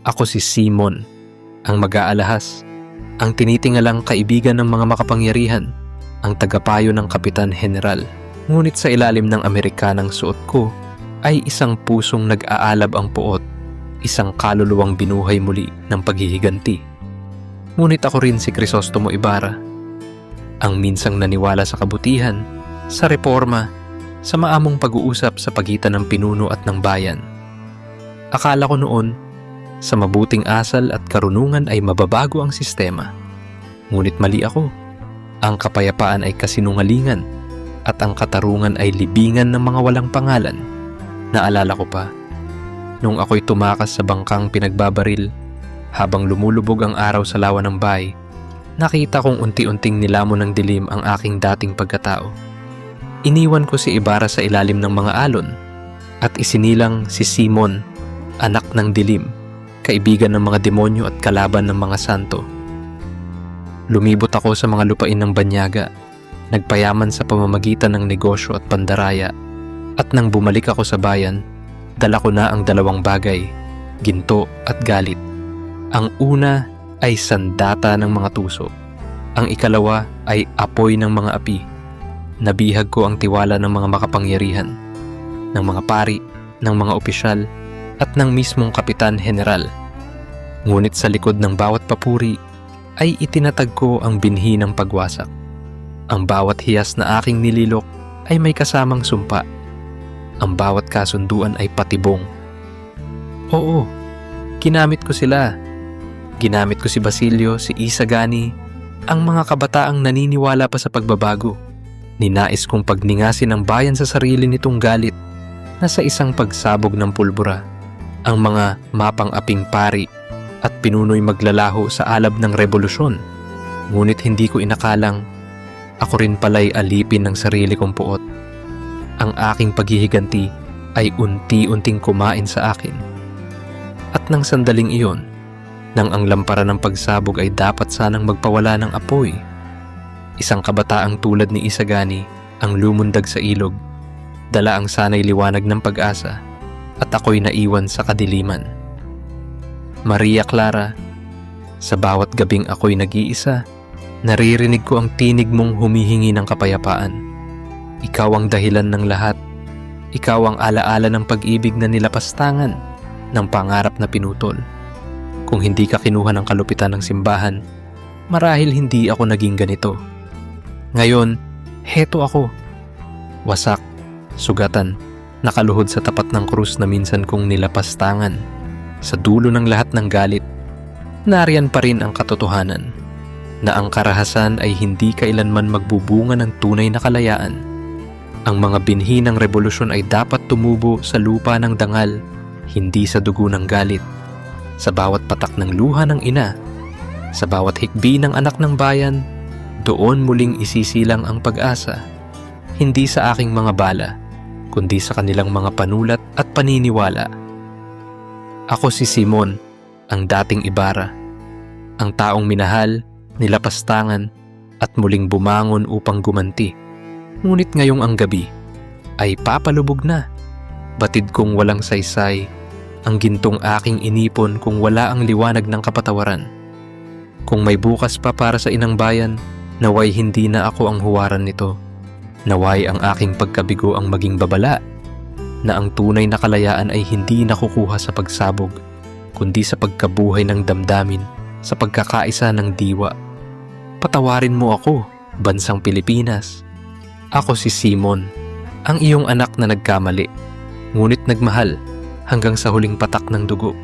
Ako si Simon, ang mag-aalahas, ang tinitingalang kaibigan ng mga makapangyarihan, ang tagapayo ng Kapitan General. Ngunit sa ilalim ng Amerikanang suot ko ay isang pusong nag-aalab ang puot, isang kaluluwang binuhay muli ng paghihiganti. Ngunit ako rin si Crisostomo Ibarra, ang minsang naniwala sa kabutihan, sa reforma, sa maamong pag-uusap sa pagitan ng pinuno at ng bayan. Akala ko noon, sa mabuting asal at karunungan ay mababago ang sistema. Ngunit mali ako. Ang kapayapaan ay kasinungalingan at ang katarungan ay libingan ng mga walang pangalan. Naalala ko pa, nung ako'y tumakas sa bangkang pinagbabaril habang lumulubog ang araw sa lawa ng bay, nakita kong unti-unting nilamon ng dilim ang aking dating pagkatao. Iniwan ko si Ibarra sa ilalim ng mga alon at isinilang si Simon, anak ng dilim, kaibigan ng mga demonyo at kalaban ng mga santo. Lumibot ako sa mga lupain ng Banyaga, nagpayaman sa pamamagitan ng negosyo at pandaraya, at nang bumalik ako sa bayan, dala ko na ang dalawang bagay, ginto at galit. Ang una ay sandata ng mga tuso. Ang ikalawa ay apoy ng mga api. Nabihag ko ang tiwala ng mga makapangyarihan, ng mga pari, ng mga opisyal, at ng mismong kapitan general. Ngunit sa likod ng bawat papuri ay itinatag ko ang binhi ng pagwasak. Ang bawat hiyas na aking nililok ay may kasamang sumpa. Ang bawat kasunduan ay patibong. Oo, ginamit ko sila. Ginamit ko si Basilio, si Isagani, ang mga kabataang naniniwala pa sa pagbabago. Ninais kong pagningasin ang bayan sa sarili nitong galit na sa isang pagsabog ng pulbura. Ang mga mapang-aping pari at pinunoy maglalaho sa alab ng revolusyon. Ngunit hindi ko inakalang ako rin pala'y alipin ng sarili kong puot. Ang aking paghihiganti ay unti-unting kumain sa akin. At nang sandaling iyon, nang ang lampara ng pagsabog ay dapat sanang magpawala ng apoy, isang kabataang tulad ni Isagani ang lumundag sa ilog, dala ang sanay liwanag ng pag-asa at ako'y naiwan sa kadiliman. Maria Clara, sa bawat gabing ako'y nag-iisa, naririnig ko ang tinig mong humihingi ng kapayapaan. Ikaw ang dahilan ng lahat. Ikaw ang alaala ng pag-ibig na nilapastangan ng pangarap na pinutol. Kung hindi ka kinuha ng kalupitan ng simbahan, marahil hindi ako naging ganito. Ngayon, heto ako. Wasak, sugatan, nakaluhod sa tapat ng krus na minsan kong nilapastangan. Sa dulo ng lahat ng galit, nariyan pa rin ang katotohanan na ang karahasan ay hindi kailanman magbubunga ng tunay na kalayaan. Ang mga binhi ng revolusyon ay dapat tumubo sa lupa ng dangal, hindi sa dugo ng galit. Sa bawat patak ng luha ng ina, sa bawat hikbi ng anak ng bayan, doon muling isisilang ang pag-asa. Hindi sa aking mga bala, kundi sa kanilang mga panulat at paniniwala. Ako si Simon, ang dating Ibarra. Ang taong minahal, nilapastangan, at muling bumangon upang gumanti. Ngunit ngayong ang gabi ay papalubog na. Batid kong walang saysay, ang gintong aking inipon kung wala ang liwanag ng kapatawaran. Kung may bukas pa para sa inang bayan, naway hindi na ako ang huwaran nito. Naway ang aking pagkabigo ang maging babala na ang tunay na kalayaan ay hindi nakukuha sa pagsabog, kundi sa pagkabuhay ng damdamin, sa pagkakaisa ng diwa. Patawarin mo ako, bansang Pilipinas. Ako si Simon, ang iyong anak na nagkamali, ngunit nagmahal hanggang sa huling patak ng dugo.